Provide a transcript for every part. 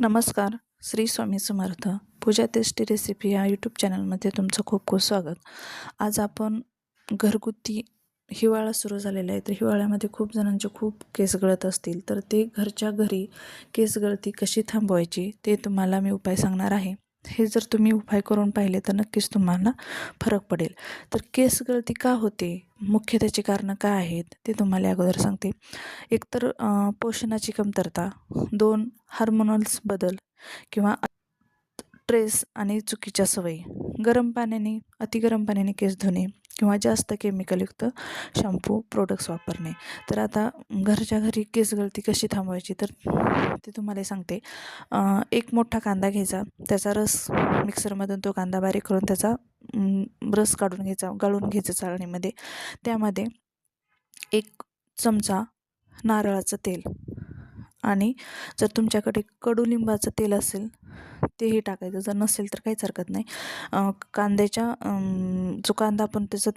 नमस्कार Shri Swami Samarth. Pooja tasty recipe या YouTube चॅनलमध्ये तुमचं खूप खूप स्वागत. आज आपण घरगुती हिवाळा सुरू झालेला आहे तर हिवाळ्यामध्ये खूप जणांचे खूप केस गळत असतील. तर ते घरच्या घरी केस गळती कशी थांबवायची ते तुम्हाला मी उपाय सांगणार आहे. हे जर तुम्ही उपाय करून पाहिले तर नक्कीच तुम्हाला फरक पडेल. तर केस गळती का होते? मुख्य त्याची कारणं काय आहेत? ते तुम्हाला अगोदर सांगते. एकतर पोषणाची कमतरता दोन हार्मोनल्स बदल किंवा ट्रेस आणि चुकीच्या सवयी. गरम पाण्याने अतिगरम पाण्याने केस धुणे किंवा जास्त केमिकलयुक्त शॅम्पू प्रोडक्ट्स वापरणे. तर आता घरच्या घरी केस गळती कशी थांबवायची? तर ते तुम्हाला सांगते. एक मोठा कांदा घ्यायचा. त्याचा रस मिक्सरमधून तो कांदा बारीक करून त्याचा रस काढून घ्यायचा गाळून घ्यायचा चाळणीमध्ये. त्यामध्ये एक चमचा नारळाचं तेल आणि जर तुमच्याकडे कडुलिंबाचं तेल असेल तेही टाकायचं. जर नसेल तर काहीच हरकत नाही. कांद्याच्या जो कांदा आपण त्याचं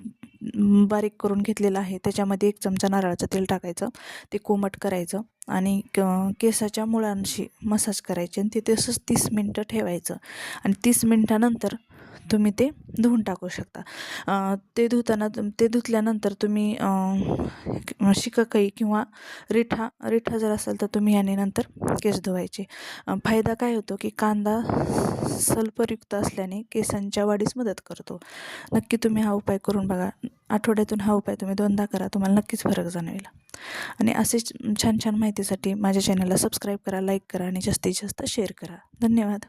बारीक करून घेतलेला आहे त्याच्यामध्ये एक चमचा नारळाचं तेल टाकायचं. ते कोमट करायचं आणि क- केसाच्या मुळांशी मसाज करायचे आणि ते तसंच तीस मिनटं ठेवायचं. आणि तीस मिनटानंतर तुम्ही ते धुवून टाकू शकता. ते धुताना ते धुतल्यानंतर तुम्ही शिकाकाई किंवा रिठा रिठा जर असेल तर तुम्ही याने नंतर केस धुवायचे. फायदा काय होतो की कांदा सल्फरयुक्त असल्याने केसांच्या वाढीस मदत करतो. नक्की तुम्ही हा उपाय करून बघा. आठवड्यातून हा उपाय तुम्ही दोनदा करा तुम्हाला नक्कीच फरक जाणवेल. आणि असेच छान छान माहितीसाठी माझ्या चॅनलला सबस्क्राईब करा लाईक करा आणि जास्तीत जास्त शेअर करा. धन्यवाद.